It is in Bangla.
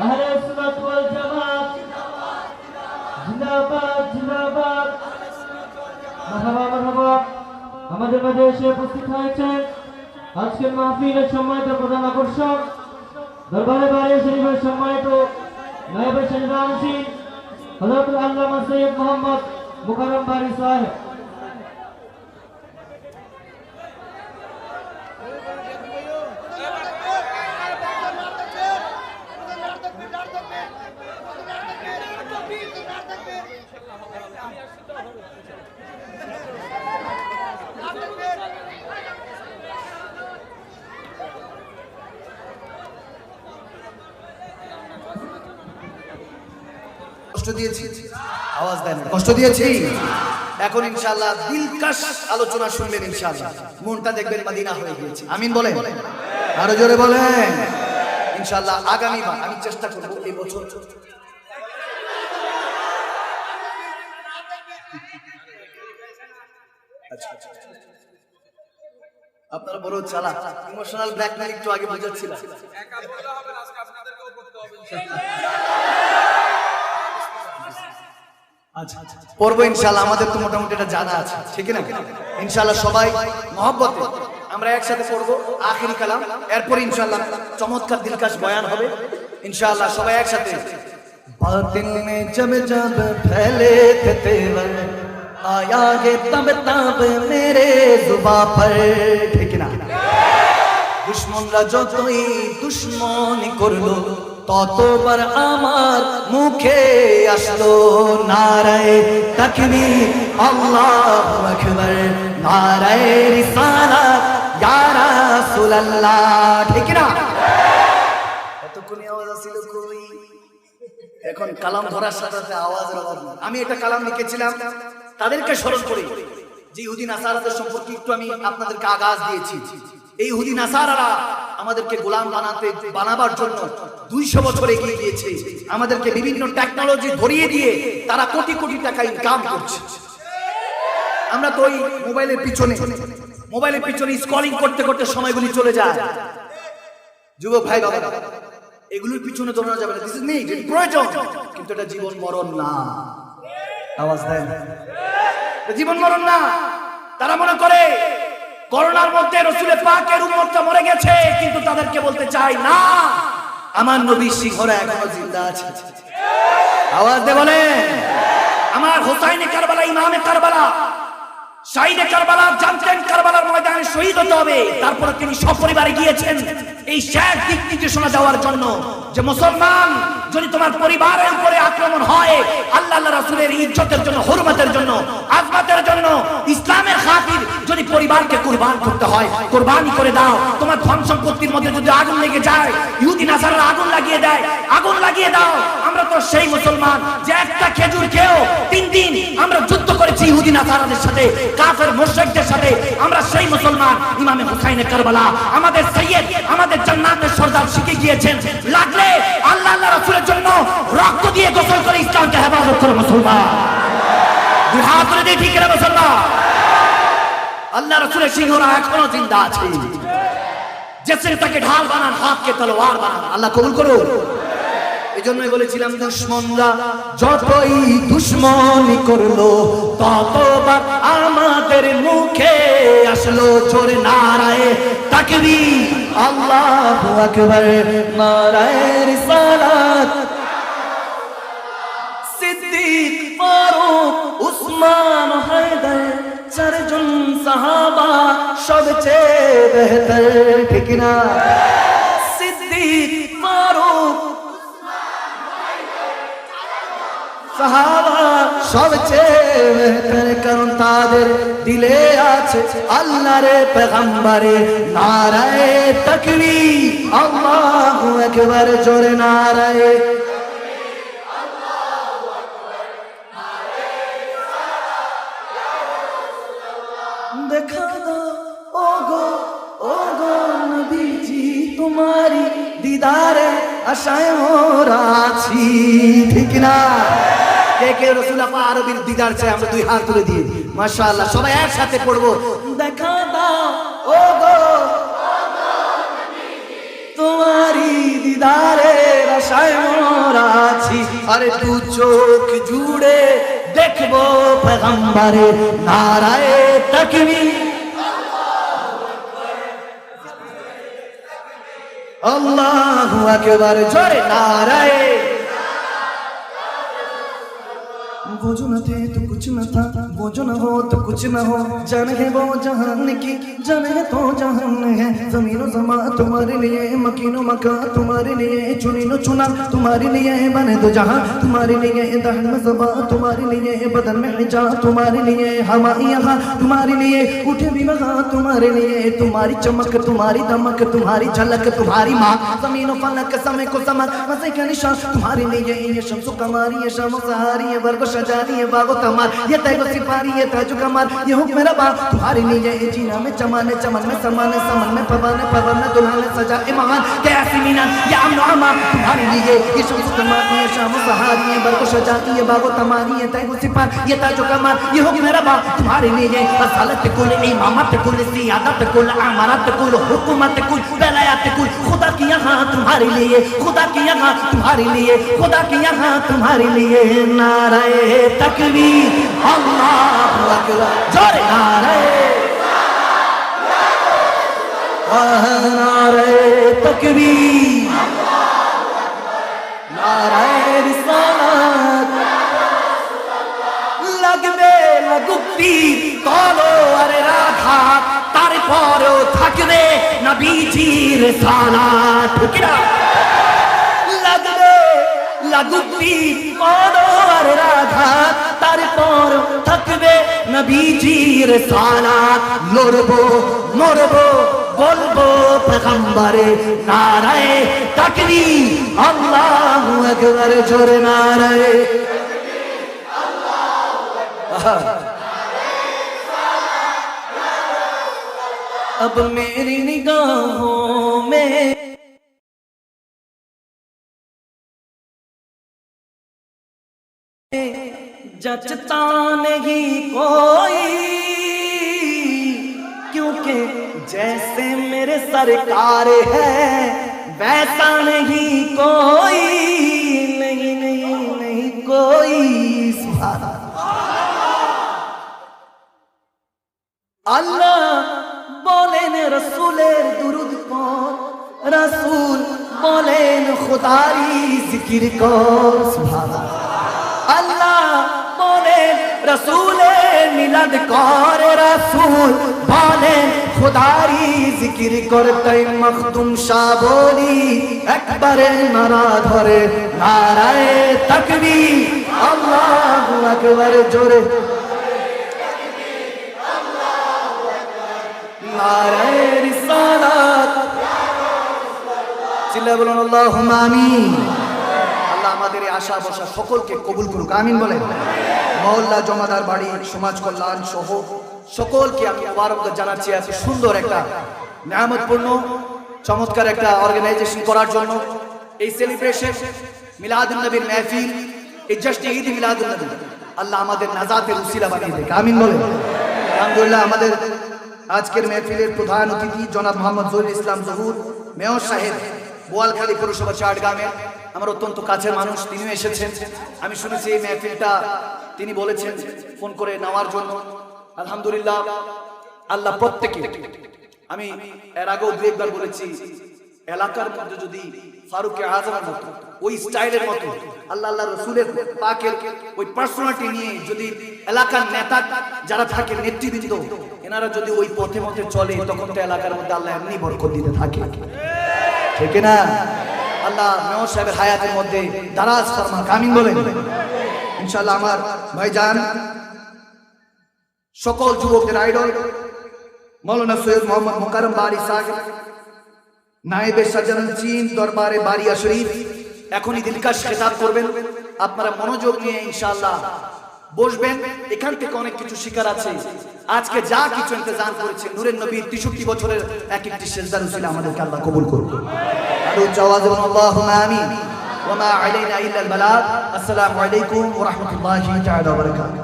আহলে সুন্নাত ওয়াল জামাত জিন্দাবাদ জিন্দাবাদ মারহাবা মারহাবা আমাদের মাঝে এসে উপস্থিত হয়েছেন আজকের মাহফিলের সম্মানিত প্রধান আকর্ষক দরবারে বারে শরীফের সম্মানিত নায়েবে শরীফ আনসিন হযরতুল আল্লামা সৈয়দ মোহাম্মদ মুকাররম বারি সাহেব কষ্ট দিয়েছি। আওয়াজ দেন কষ্ট দিয়েছি? এখন ইনশাআল্লাহ দিলকাশ আলোচনা শুনবেন ইনশাআল্লাহ। মনটা দেখবেন মদিনা হয়ে গিয়েছে। আমিন বলেন? আরও জোরে বলেন? ইনশাআল্লাহ আগামী বার আমি চেষ্টা করব এই বছর। আপনারা বড় চালা ইমোশনাল ব্ল্যাকমেল একটু আগে বুঝাচ্ছিলাম। আচ্ছা পড়বো ইনশাল্লাহ আমাদের তো মোটামুটি এটা জানা আছে ঠিক না ইনশাল্লাহ সবাই মহব্বতে আমরা একসাথে পড়বো আখিরি কালাম এরপর ইনশাল্লাহ চমৎকার দিলকাশ বয়ান হবে ইনশাল্লাহ সবাই একসাথে बातिल में जब जब फैले थे तेवर आया गे तब तब मेरे जुबा पर ठीक ना দুশ্মনরা যতই দুশ্মনী করলো ততবার আমার মুখে আসলো নারায় তকবি আল্লাহ আকবার, নারায় রিসালাত ইয়া রাসূলুল্লাহ, ঠিক না? আওয়াজ এখন কালাম ধরার সাথে সাথে আওয়াজের অভাব। আমি এটা কালাম লিখেছিলাম, তাদেরকে স্মরণ করি। যে ইহুদি নাসারাদের সম্পর্কে একটু আমি আপনাদেরকে আগাজ দিয়েছি। এই ইহুদি নাসারারা আমাদেরকে গোলাম বানাতে, বানাবার জন্য দুইশো বছর এগিয়ে গিয়েছে। আমাদেরকে বিভিন্ন টেকনোলজি ধরিয়ে দিয়ে তারা কোটি কোটি টাকা ইনকাম করছে। আমরা তো ওই মোবাইলের পিছনে মোবাইলের পিছনে স্কলিং করতে করতে সময়গুলি চলে যায়। যুবক ভাই বাবা, এগুলোর পিছনে দৌড়ানো যাবে না। দিস ইজ নিড প্রয়োজন, কিন্তু এটা জীবন মরণ না। আওয়াজ দেন। জীবন মরণ না। তারা মনে করে করোনার মধ্যে রসুলের পাকের উম্মতটা মরে গেছে, কিন্তু তাদেরকে বলতে চাই না। আমার নবী সিংহরা এখনও জিন্দা আছে। আওয়াজ দে বলে আমার হোসাইনে কারবালা, ইমামে কারবালা কারবালা জানতেন কারবালার ময়দানে শহীদ হতে হবে। তারপরে তিনি সপরিবারে গিয়েছেন। এই শেষ দিক নির্দেশনা দেওয়ার জন্য যে মুসলমান যদি তোমার পরিবারের উপরে আক্রমণ হয়, আল্লাহ আল্লাহ রাসূলের ইজ্জতের জন্য কুরবান করতে হয়। কুরবানি করে দাও। তোমার ধন সম্পত্তির মধ্যে যদি আগুন লেগে যায় ইহুদি নাসারা আগুন লাগিয়ে দেয়। আগুন লাগিয়ে দাও। আমরা তো সেই মুসলমান যে একটা খেজুর খেয়েও তিন দিন আমরা যুদ্ধ করেছি ইহুদি নাসারাদের সাথে, কাফের মুশরিকদের সাথে। আমরা সেই মুসলমান ইমামে হুসাইনে কারবালা। আমাদের সৈয়দ, আমাদের জান্নাতের সর্দার শিখে গিয়েছেন। লাগলে আল্লাহ আল্লাহ রাসূলের জন্য রক্ত দিয়ে গোসল করে ইসলামকে হেফাজত করে মুসলমান। দুই হাত তুলে দিয়ে ঠিক করে মুসলমান? আল্লাহ রাসূলের সিংহরা এখনও জিন্দা আছে। তাকে ঢাল বানান, হাতকে তলোয়ার বানান, আল্লাহ কবুল করুন এই বলেছিলাম যতই করল আমাদের মুখে আসলো চোর নারায় তাকবি আল্লাহ আকবার নারায় রিসালাত সিদ্দিক ফারুক, উসমান চারজন সাহাবা সবচেয়ে বেহতর, ঠিক না? সিদ্দিক, ফারুক, সাহাবা সবচেয়ে বেহতর, কারণ নারায়ে তাকবীর। আল্লাহু আকবার, জোরে নারায়ে দেখা দো ও গো নবীজি তোমারি দিদারে আশায় মোরা আছি। ঠিক না? কে কে রসুল আপা আরবির দিদার চাই আমরা দুই হাত তুলে দিয়ে মাশাআল্লাহ, সবাই একসাথে পড়ব। দেখা দাও ও গো তোমারি দিদারে আশায় মোরা আরে দু চোখ জুড়ে দেখব পেগম্বরে নারায় তকবি আল্লাহ একেবারে জোরে নারায়। ভোজনাতে তো কিছু না থাকা। وہ جو نہ ہو تو کچھ نہ ہو جان ہے وہ جہان کی جان ہے تو جہان ہے زمین و زمان تمہارے لیے مکین و مکان تمہارے لیے چنین و چنا تمہارے لیے بنے دو جہاں تمہارے لیے دہن میں زبان تمہارے لیے بدن میں جا تمہارے لیے ہمائی یہاں تمہارے لیے اٹھے بھی وہاں تمہارے لیے تمہاری چمک تمہاری دمک تمہاری جھلک تمہاری ماں زمین و فلک سمیں کو سمک مزے کا نشان تمہارے لیے یہ شمس و کماری یہ شمس و سہاری یہ برگ و شجاری یہ باغ و تمہار یہ تیگو و صفات تمہاری یہ تاج کمال یہ حکم ربا تمہاری نیے یہ جینا میں چمانے چمن میں سمانے سمن میں پوانے پوانے دلہانے سجا امان کہ ایسی مینا یا امن و امان تمہاری نیے یہ شمس کمال یہ شام و سہار یہ برق و شجاعتی یہ باغ و تماری یہ تیغ سپار یہ تاج کمال یہ حکم ربا تمہاری نیے اصالت کل امامت کل سیادت کل عمارت کل حکومت کل ولایت کل خدا کی یہاں تمہارے لیے خدا کی یہاں تمہارے لیے خدا کی یہاں تمہارے لیے نعرہ تکبیر اللہ জোরে। নারে নারে তকবীর। নারে রিসালাত। লাগবে লাগুক পীর কলো আরে রাধা তারপরেও থাকবে নবীজির সানা ঠিক না লাগবে লাগুক পীর নবীজির সানা লড়বো মরবো বলবো পেগম্বরে নারায় তাকবি আল্লাহু আকবার জোরে নারায় अब मेरी निगाहों में جچتا نہیں کوئی۔ کیونکہ جیسے میرے سرکار ہے، ویسا نہیں کوئی۔ نہیں نہیں نہیں کوئی۔ سبحان اللہ۔ بولین رسول درود کو، رسول بولین خداری ذکر کو۔ سبحان اللہ۔ اللہ রসুলের মিলাদ কর রসুল, বলেন, খোদারি জিকির করতে মখদুম শাহ বলি একবারে নারা ধরে, নারায় তকবীর, আল্লাহু আকবার, জোরে। নারায়ে রিসালাত। চিল্লায় বলুন, আল্লাহুম্মা আমিন। আল্লাহ আমাদের এই আশা বসা সকলকে কবুল করুক। আমিন বলেন। মহল্লা, জমাদার বাড়ি, সমাজ কল্যাণ সহ সকলকে আমি মুবারক জানাচ্ছি এত সুন্দর একটা, নিয়ামতপূর্ণ, চমৎকার একটা অর্গানাইজেশন করার জন্য। এই সেলিব্রেশন মিলাদুন নবীর মেহফিল, এই জাস্ট ঈদ মিলাদুন নবী। আল্লাহ আমাদের নাজাতের উসিলা বানিয়ে দেয় আমিন বলেন। আলহামদুলিল্লাহ, আমাদের আজকের মেহফিলের প্রধান অতিথি জনাব মোহাম্মদ জহুরুল ইসলাম জহুর, মেয়র সাহেব, বোয়ালখালী পৌরসভা চাটগ্রামের আমার অত্যন্ত কাছের মানুষ, তিনিও এসেছেন। আমি শুনেছি এই মেহফিলটা তিনি বলেছেন, ফোন করে নেওয়ার জন্য। আলহামদুলিল্লাহ, আল্লাহ প্রত্যেকে, আমি এর আগেও দু একবার বলেছি, এলাকার মধ্যে যদি ফারুক আজমের মতো ওই স্টাইলের মতো, আল্লাহ আল্লাহ রসুলের পাকের ওই পার্সোনালিটি নিয়ে যদি এলাকার নেতা যারা থাকে, নেতৃবৃন্দ, এনারা যদি ওই পথে মধ্যে চলে, তখন তো এলাকার মধ্যে আল্লাহ এমনি বরকত দিতে থাকে। ঠিক না আল্লাহ মেয়র সাহেবের হায়াতের মধ্যে দারাজ ফরমা কামিন বলেন। ইনশাআল্লাহ আমার ভাইজান, সকল যুবকদের আইডল, মৌলানা সৈয়দ মোহাম্মদ মোকারম বাড়ি সাহেব, নায়েবে সাজান চীন দরবারে বারিয়া শরীফ, এখনই দিলকাশ খেতাব করবেন। আপনারা মনোযোগ নিয়ে ইনশাআল্লাহ বসবেন, এখান থেকে অনেক কিছু শিকার আছে। আজকে যা কিছু ইন্তজাম করেছে নূরের নবীর তেষট্টি বছরের এক একটি সেজদার ছিল আমাদেরকে আল্লাহ কবুল করুন আসসালামু আলাইকুম ওয়া রাহমাতুল্লাহি তাআলা ওয়া বারাকাতুহু।